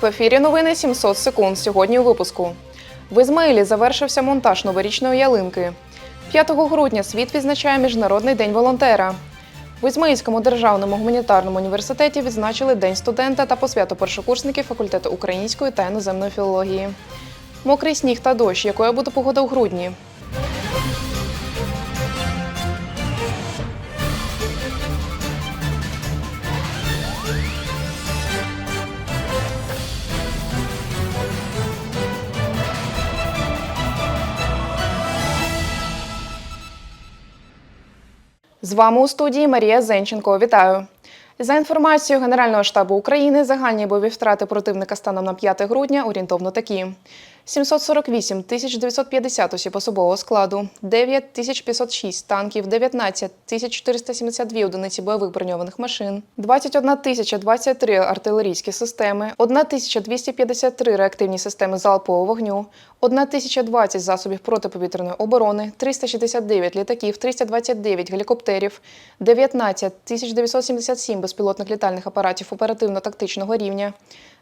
В ефірі новини 700 секунд. Сьогодні у випуску. В Ізмаїлі завершився монтаж новорічної ялинки. 5 грудня світ відзначає Міжнародний день волонтера. В Ізмаїльському державному гуманітарному університеті відзначили День студента та посвяту першокурсників факультету української та іноземної філології. Мокрий сніг та дощ, якою буде погода у грудні. З вами у студії Марія Зенченко. Вітаю. За інформацією Генерального штабу України, загальні бойові втрати противника станом на 5 грудня орієнтовно такі: 748 тисяч 950 осіб особового складу, 9 тисяч 506 танків, 19 тисяч 472 одиниці бойових броньованих машин, 21 тисяча 23 артилерійські системи, 1 тисяча 253 реактивні системи залпового вогню, 1 тисяча 20 засобів протиповітряної оборони, 369 літаків, 329 гелікоптерів, 19 тисяч 977 безпілотних літальних апаратів оперативно-тактичного рівня,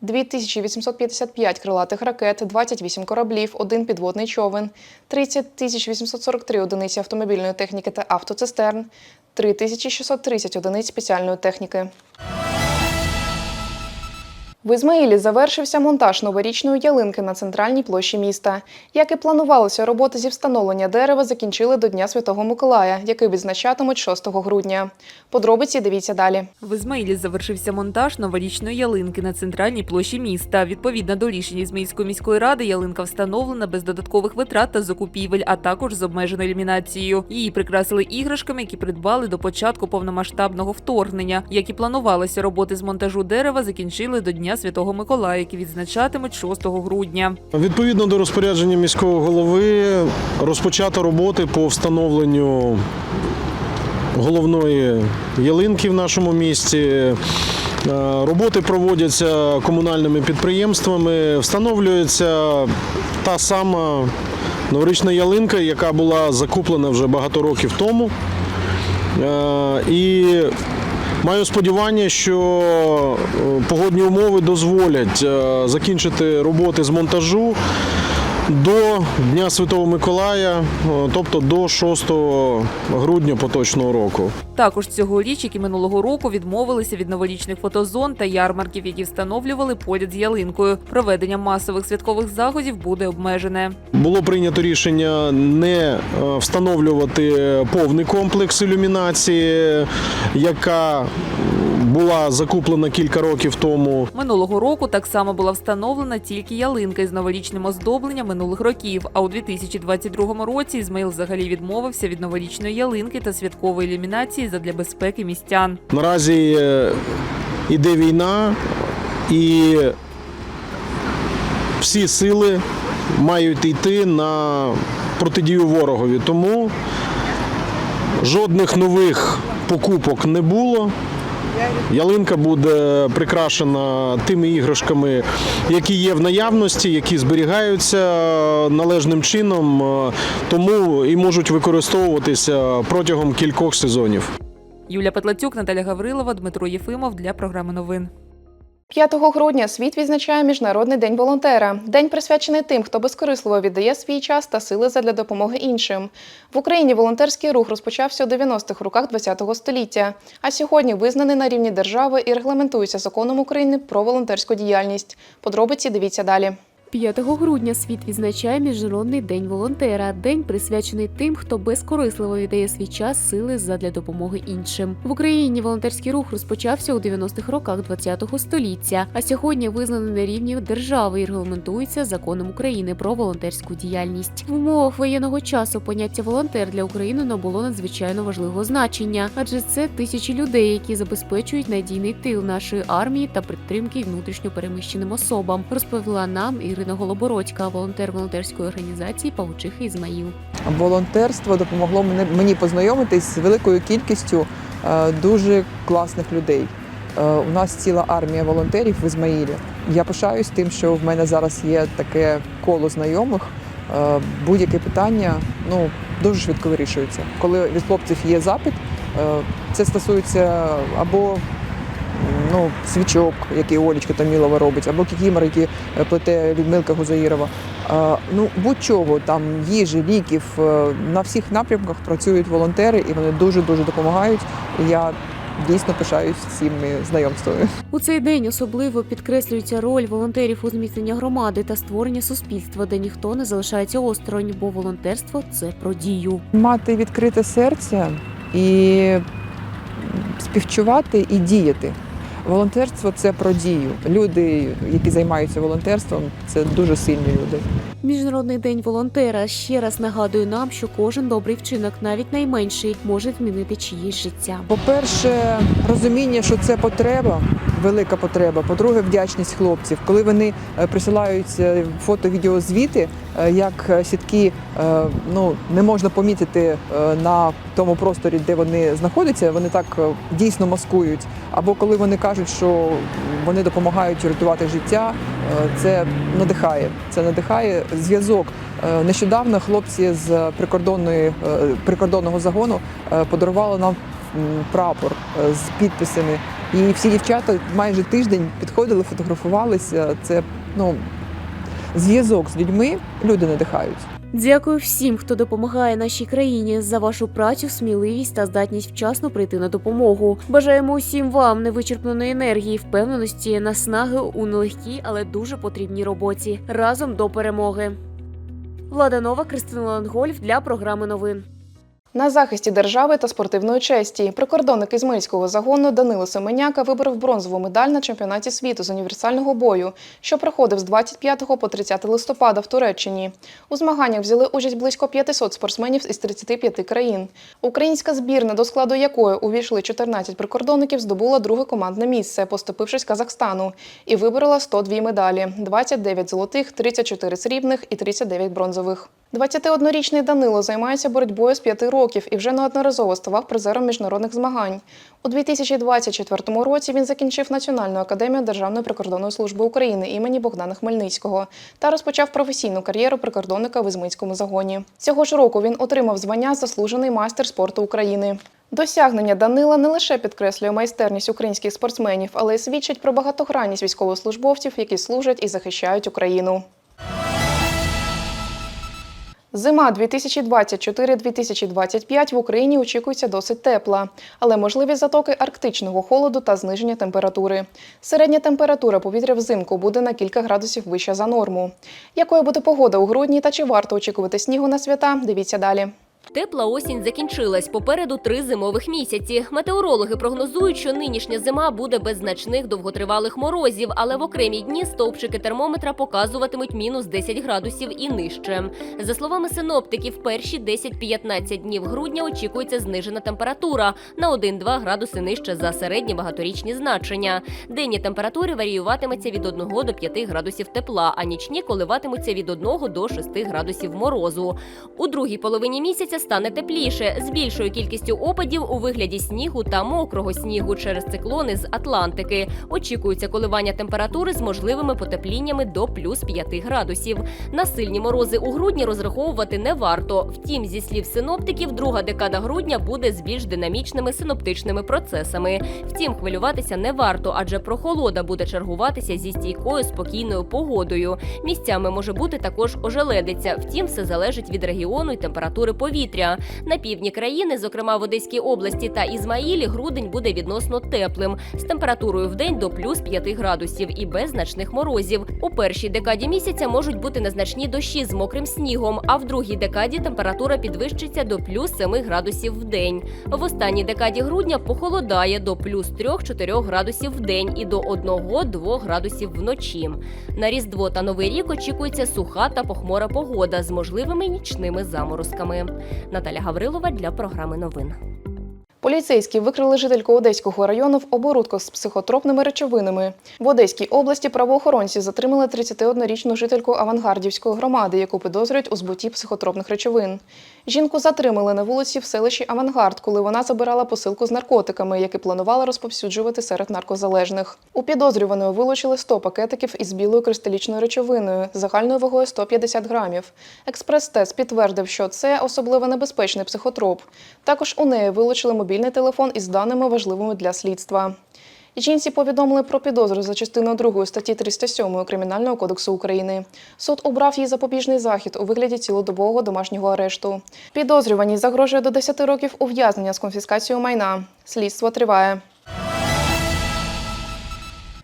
2855 крилатих ракет, 28 кораблів, один підводний човен, 30 тисяч 843 одиниці автомобільної техніки та автоцистерн, 3630 одиниць спеціальної техніки. В Ізмаїлі завершився монтаж новорічної ялинки на центральній площі міста. Як і планувалося, роботи зі встановлення дерева закінчили до Дня Святого Миколая, який відзначатимуть 6 грудня. Подробиці дивіться далі. В Ізмаїлі завершився монтаж новорічної ялинки на центральній площі міста. Відповідно до рішень Ізмаїльської міської ради, ялинка встановлена без додаткових витрат та закупівель, а також з обмеженою ілюмінацією. Її прикрасили іграшками, які придбали до початку повномасштабного вторгнення. Як і планувалося, роботи з монтажу дерева закінчили до Дня Святого Миколая, який відзначатимуть 6 грудня. Відповідно до розпорядження міського голови розпочато роботи по встановленню головної ялинки в нашому місті. Е, Роботи проводяться комунальними підприємствами, встановлюється та сама новорічна ялинка, яка була закуплена вже багато років тому. Е, І маю сподівання, що е, погодні умови дозволять е, закінчити роботи з монтажу до Дня Святого Миколая, е, тобто до 6 грудня поточного року. Також цьогоріч, як і минулого року, відмовилися від новорічних фотозон та ярмарків, які встановлювали поряд з ялинкою. Проведення масових святкових заходів буде обмежене. Було прийнято рішення не е, встановлювати повний комплекс ілюмінації, яка була закуплена кілька років тому. Минулого року так само була встановлена тільки ялинка із новорічним оздобленням минулих років. А у 2022 році Ізмаїл взагалі відмовився від новорічної ялинки та святкової ілюмінації задля безпеки містян. Наразі е, іде війна, і всі сили мають йти на протидію ворогові. Тому жодних нових покупок не було. Ялинка буде прикрашена тими іграшками, які є в наявності, які зберігаються належним чином, е, тому і можуть використовуватися протягом кількох сезонів. Юлія Петлацюк, Наталя Гаврилова, Дмитро Єфимов для програми новин. 5 грудня світ відзначає Міжнародний день волонтера. День присвячений тим, хто безкорисливо віддає свій час та сили задля допомоги іншим. В Україні волонтерський рух розпочався у 90-х роках ХХ століття, а сьогодні визнаний на рівні держави і регламентується законом України про волонтерську діяльність. Подробиці дивіться далі. 5 грудня світ відзначає Міжнародний день волонтера. День присвячений тим, хто безкорисливо віддає свій час сили задля допомоги іншим. В Україні волонтерський рух розпочався у 90-х роках ХХ століття, а сьогодні визнаний на рівні держави і регламентується законом України про волонтерську діяльність. В умовах воєнного часу поняття волонтер для України набуло надзвичайно важливого значення, адже це тисячі людей, які забезпечують надійний тил нашої армії та підтримки внутрішньо переміщеним особам, розповіла нам Ірина Голобородька, волонтер волонтерської організації Павучиха Ізмаїл. волонтерство допомогло мені познайомитись з великою кількістю е, дуже класних людей. Е, У нас ціла армія волонтерів в Ізмаїлі. Я пишаюсь тим, що в мене зараз є таке коло знайомих. Е, Будь-яке питання ну, дуже швидко вирішується. Коли від хлопців є запит, це стосується або ну, свічок, які Олічка Томілова робить, або кікімор, які е, плете Людмилка Гузаїрова. Ну, будь-чого, там їжі, ліків, е, на всіх напрямках працюють волонтери, і вони дуже-дуже допомагають. І я дійсно пишаюсь цими знайомствами. У цей день особливо підкреслюється роль волонтерів у зміцненні громади та створення суспільства, де ніхто не залишається осторонь, бо волонтерство це про дію. Мати відкрите серце і співчувати і діяти. Волонтерство це про дію. Люди, які займаються волонтерством, це дуже сильні люди. Міжнародний день волонтера ще раз нагадує нам, що кожен добрий вчинок, навіть найменший, може змінити чиєсь життя. По-перше, розуміння, що це потреба, велика потреба. По-друге, вдячність хлопців. Коли вони е, присилають е, фото-відеозвіти, е, як сітки ну, не можна помітити на тому просторі, де вони знаходяться, вони так дійсно маскують. Або коли вони кажуть, що вони допомагають рятувати життя, це надихає. Це надихає зв'язок. Нещодавно хлопці з прикордонної прикордонного загону подарували нам прапор з підписами. І всі дівчата майже тиждень підходили, фотографувалися. Це ну зв'язок з людьми. Люди надихають. Дякую всім, хто допомагає нашій країні за вашу працю, сміливість та здатність вчасно прийти на допомогу. Бажаємо усім вам невичерпної енергії, впевненості, наснаги у нелегкій, але дуже потрібній роботі. Разом до перемоги. Влада Нова, Кристина Лангольф для програми новин. На захисті держави та спортивної честі прикордонник Ізмаїльського загону Данило Семеняка виборов бронзову медаль на чемпіонаті світу з універсального бою, що проходив з 25 по 30 листопада в Туреччині. У змаганнях взяли участь близько 500 спортсменів із 35 країн. Українська збірна, до складу якої увійшли 14 прикордонників, здобула друге командне місце, поступившись Казахстану, і виборола 102 медалі: 29 золотих, 34 срібних і 39 бронзових. 21-річний Данило займається боротьбою з 5 років і вже неодноразово ставав призером міжнародних змагань. У 2024 році він закінчив Національну академію Державної прикордонної служби України імені Богдана Хмельницького та розпочав професійну кар'єру прикордонника в Ізмицькому загоні. Цього ж року він отримав звання Заслужений майстер спорту України. Досягнення Данила не лише підкреслює майстерність українських спортсменів, але й свідчить про багатогранність військовослужбовців, які служать і захищають Україну. Зима 2024-2025 в Україні очікується досить тепла, але можливі затоки арктичного холоду та зниження температури. Середня температура повітря взимку буде на кілька градусів вища за норму. Якою буде погода у грудні та чи варто очікувати снігу на свята? Дивіться далі. Тепла осінь закінчилась. Попереду три зимових місяці. Метеорологи прогнозують, що нинішня зима буде без значних довготривалих морозів, але в окремі дні стовпчики термометра показуватимуть мінус 10 градусів і нижче. За словами синоптиків, перші 10-15 днів грудня очікується знижена температура на 1-2 градуси нижче за середні багаторічні значення. Денні температури варіюватиметься від 1 до 5 градусів тепла, а нічні коливатимуться від 1 до 6 градусів морозу. У другій половині місяця стане тепліше з більшою кількістю опадів у вигляді снігу та мокрого снігу через циклони з Атлантики. Очікуються коливання температури з можливими потепліннями до плюс 5 градусів. На сильні морози у грудні розраховувати не варто. Втім, зі слів синоптиків, друга декада грудня буде з більш динамічними синоптичними процесами. Втім, хвилюватися не варто, адже прохолода буде чергуватися зі стійкою спокійною погодою. Місцями може бути також ожеледиця. Втім, все залежить від регіону і температури повітря. На півдні країни, зокрема в Одеській області та Ізмаїлі, грудень буде відносно теплим з температурою в день до плюс 5 градусів і без значних морозів. У першій декаді місяця можуть бути незначні дощі з мокрим снігом, а в другій декаді температура підвищиться до плюс 7 градусів в день. В останній декаді грудня похолодає до плюс 3-4 градусів в день і до 1-2 градусів вночі. На Різдво та Новий рік очікується суха та похмура погода з можливими нічними заморозками. Наталя Гаврилова для програми новин. Поліцейські викрили жительку Одеського району в оборудку з психотропними речовинами. В Одеській області правоохоронці затримали 31-річну жительку Авангардівської громади, яку підозрюють у збутті психотропних речовин. Жінку затримали на вулиці в селищі Авангард, коли вона забирала посилку з наркотиками, які планувала розповсюджувати серед наркозалежних. У підозрюваної вилучили 100 пакетиків із білою кристалічною речовиною загальною вагою 150 грамів. Експрес-тест підтвердив, що це особливо небезпечний психотроп. Також у неї вилучили мобільний телефон із даними важливими для слідства. Жінці повідомили про підозру за частиною 2 статті 307 Кримінального кодексу України. Суд обрав їй запобіжний захід у вигляді цілодобового домашнього арешту. Підозрюваній загрожує до 10 років ув'язнення з конфіскацією майна. Слідство триває.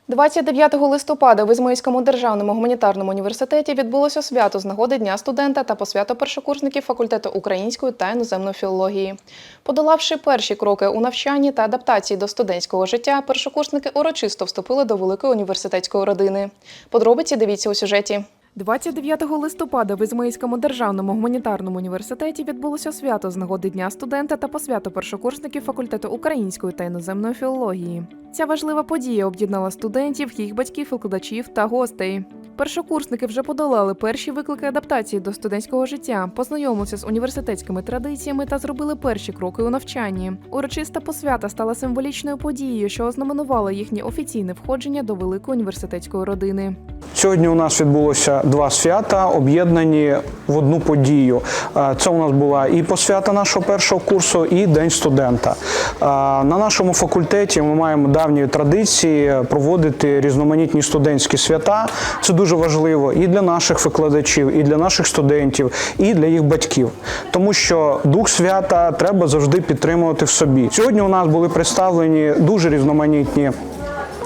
29 листопада в Ізмаїльському державному гуманітарному університеті відбулося свято з нагоди Дня студента та посвято першокурсників факультету української та іноземної філології. Подолавши перші кроки у навчанні та адаптації до студентського життя, першокурсники урочисто вступили до великої університетської родини. Подробиці дивіться у сюжеті. 29 листопада в Ізмаїльському державному гуманітарному університеті відбулося свято з нагоди Дня студента та посвято першокурсників факультету української та іноземної філології. Ця важлива подія об'єднала студентів, їх батьків, викладачів та гостей. Першокурсники вже подолали перші виклики адаптації до студентського життя, познайомилися з університетськими традиціями та зробили перші кроки у навчанні. Урочиста посвята стала символічною подією, що ознаменувала їхнє офіційне входження до великої університетської родини. Сьогодні у нас відбулося два свята, об'єднані в одну подію. Е, Це у нас була і посвята нашого першого курсу, і День студента. Е, На нашому факультеті ми маємо давні традиції проводити різноманітні студентські свята. Це дуже важливо і для наших викладачів, і для наших студентів, і для їх батьків, тому що дух свята треба завжди підтримувати в собі. Сьогодні у нас були представлені дуже різноманітні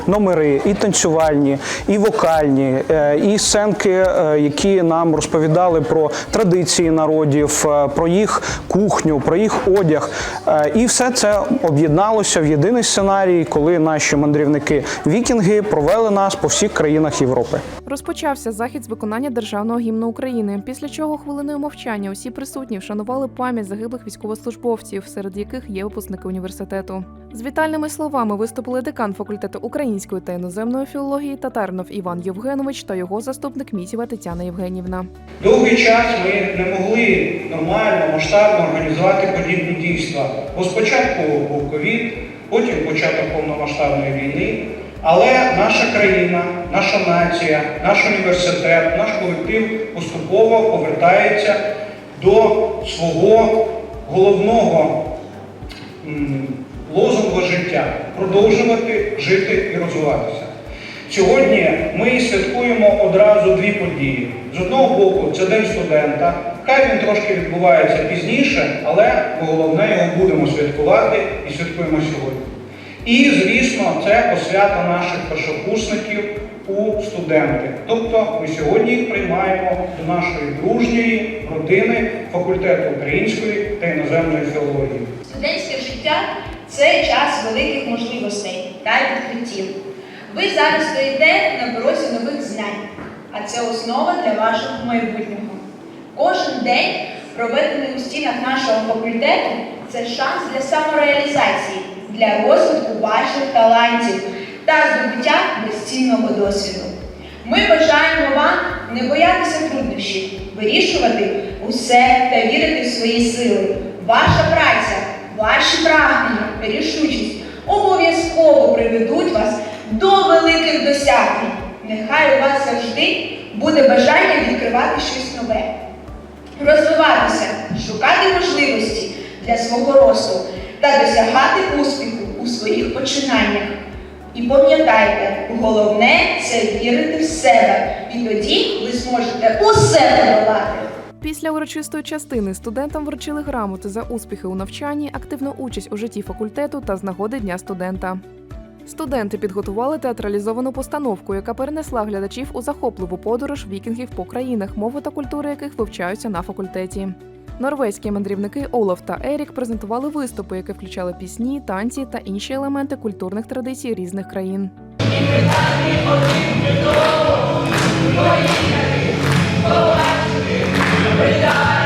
номери, і танцювальні, і вокальні, е, і сценки, е, які нам розповідали про традиції народів, е, про їх кухню, про їх одяг. І все це об'єдналося в єдиний сценарій, коли наші мандрівники вікінги провели нас по всіх країнах Європи. Розпочався захід з виконання державного гімну України, після чого хвилиною мовчання усі присутні вшанували пам'ять загиблих військовослужбовців, серед яких є випускники університету. З вітальними словами виступили декан факультету української та іноземної філології Татарнов Іван Євгенович та його заступник Мітєва Тетяна Євгенівна. Довгий час ми не могли нормально, масштабно організувати подібні дійства. Бо спочатку був ковід, потім початок повномасштабної війни. Але наша країна, наша нація, наш університет, наш колектив поступово повертається до свого головного м, лозунгу життя продовжувати жити і розвиватися. Сьогодні ми святкуємо одразу дві події. З одного боку, це День студента. Хай він трошки відбувається пізніше, але головне його будемо святкувати і святкуємо сьогодні. І, звісно, це посвята наших першокурсників у студенти. Тобто ми сьогодні їх приймаємо до нашої дружньої родини факультету української та іноземної філології. Студентське життя це час великих можливостей та відкриттів. Ви зараз стоїте на порозі нових знань, а це основа для вашого майбутнього. Кожен день, проведений у стінах нашого факультету, це шанс для самореалізації, для розвитку ваших талантів та здобуття безцінного досвіду. Ми бажаємо вам не боятися труднощів, вирішувати усе та вірити в свої сили. Ваша праця, ваші прагнення, рішучість обов'язково приведуть вас до великих досягнень. Нехай у вас завжди буде бажання відкривати щось нове, розвиватися, шукати можливості для свого росту та досягати успіху у своїх починаннях. І пам'ятайте, головне це вірити в себе, і тоді ви зможете усе подолати. Після урочистої частини студентам вручили грамоти за успіхи у навчанні, активну участь у житті факультету та з нагоди Дня студента. Студенти підготували театралізовану постановку, яка перенесла глядачів у захопливу подорож вікінгів по країнах, мови та культури яких вивчаються на факультеті. Норвезькі мандрівники Олаф та Ерік презентували виступи, які включали пісні, танці та інші елементи культурних традицій різних країн. Ми We.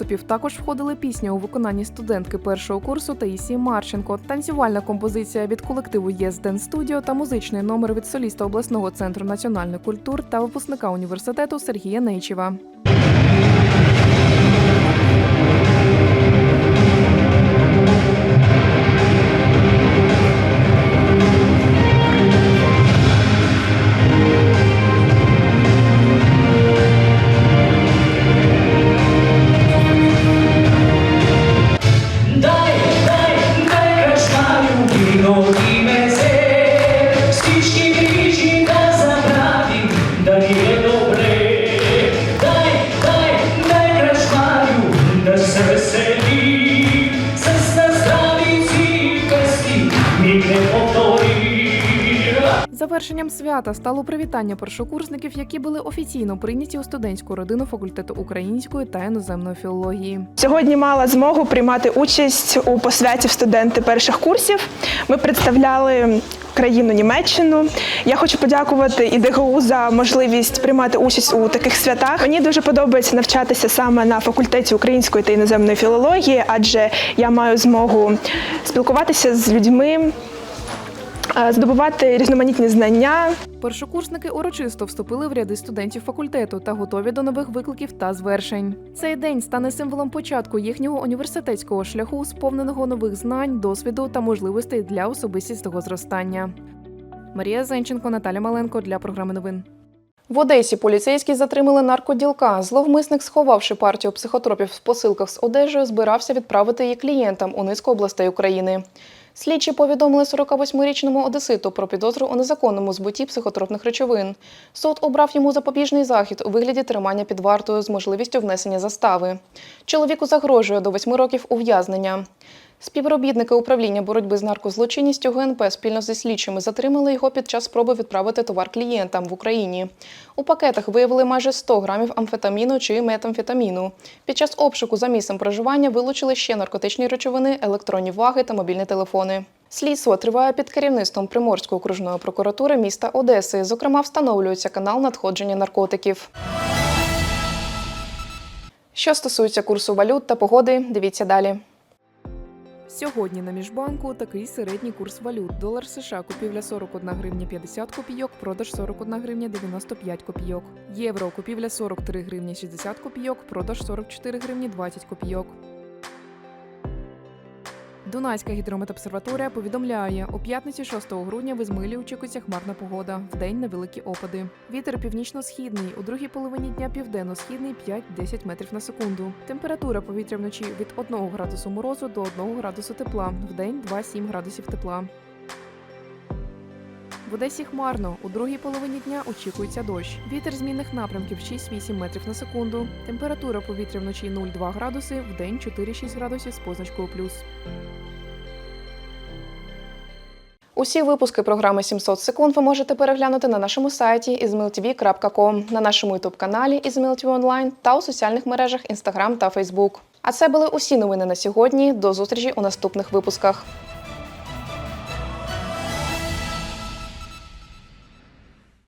Виступів також входили пісня у виконанні студентки першого курсу Таїсії Марченко, танцювальна композиція від колективу Yes Dance Studio та музичний номер від соліста обласного центру національної культур та випускника університету Сергія Нейчева. Завершенням свята стало привітання першокурсників, які були офіційно прийняті у студентську родину факультету української та іноземної філології. Сьогодні мала змогу приймати участь у посвяті студенти перших курсів. Ми представляли країну Німеччину. Я хочу подякувати ІДГУ за можливість приймати участь у таких святах. Мені дуже подобається навчатися саме на факультеті української та іноземної філології, адже я маю змогу спілкуватися з людьми, здобувати різноманітні знання. Першокурсники урочисто вступили в ряди студентів факультету та готові до нових викликів та звершень. Цей день стане символом початку їхнього університетського шляху, сповненого нових знань, досвіду та можливостей для особистісного зростання. Марія Зенченко, Наталя Маленко для програми новин. В Одесі поліцейські затримали наркоділка. Зловмисник, сховавши партію психотропів в посилках з одежею, збирався відправити її клієнтам у низку областей України. Слідчі повідомили 48-річному одеситу про підозру у незаконному збутті психотропних речовин. Суд обрав йому запобіжний захід у вигляді тримання під вартою з можливістю внесення застави. Чоловіку загрожує до 8 років ув'язнення. Співробітники управління боротьби з наркозлочинністю ГНП спільно зі слідчими затримали його під час спроби відправити товар клієнтам в Україні. У пакетах виявили майже 100 грамів амфетаміну чи метамфетаміну. Під час обшуку за місцем проживання вилучили ще наркотичні речовини, електронні ваги та мобільні телефони. Слідство триває під керівництвом Приморської окружної прокуратури міста Одеси. Зокрема, встановлюється канал надходження наркотиків. Що стосується курсу валют та погоди, дивіться далі. Сьогодні на міжбанку такий середній курс валют. Долар США купівля 41 гривня 50 копійок, продаж 41 гривня 95 копійок. Євро купівля 43 гривні 60 копійок, продаж 44 гривні 20 копійок. Дунайська гідрометобсерваторія повідомляє, у п'ятницю 6 грудня в Ізмилі очікується хмарна погода. Вдень невеликі опади. Вітер північно-східний, у другій половині дня південно-східний 5-10 метрів на секунду. Температура повітря вночі від 1 градусу морозу до 1 градусу тепла. Вдень 2-7 градусів тепла. В Одесі хмарно. У другій половині дня очікується дощ. Вітер змінних напрямків 6-8 метрів на секунду. Температура повітря вночі 0,2 градуси, вдень 4-6 градусів з позначкою плюс. Усі випуски програми 700 секунд ви можете переглянути на нашому сайті ізмилтві.ком, на нашому ютуб-каналі Izmail TV Online та у соціальних мережах Instagram та Facebook. А це були усі новини на сьогодні. До зустрічі у наступних випусках.